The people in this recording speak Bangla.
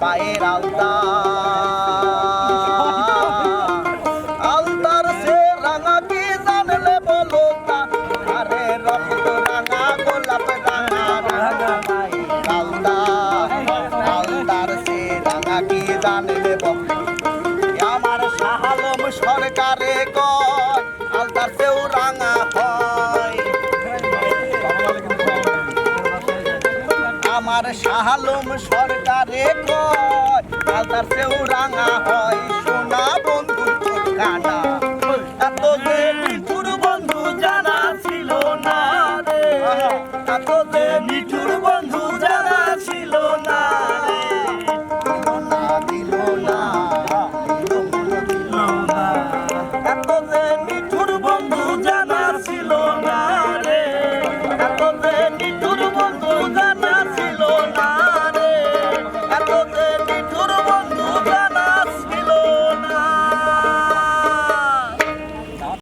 পায়ের আলতা আলতার সে রাঙা কি জানলে বলো আরে রক্ত রাঙা, গোলাপ আমার শাহালম সরকারে কয় আমার শাহালম সরকারে কয় কালদার সেও রাঙা হয় সোনা বন্ধু কানা জানা ছিল না রে। বন্ধু জানা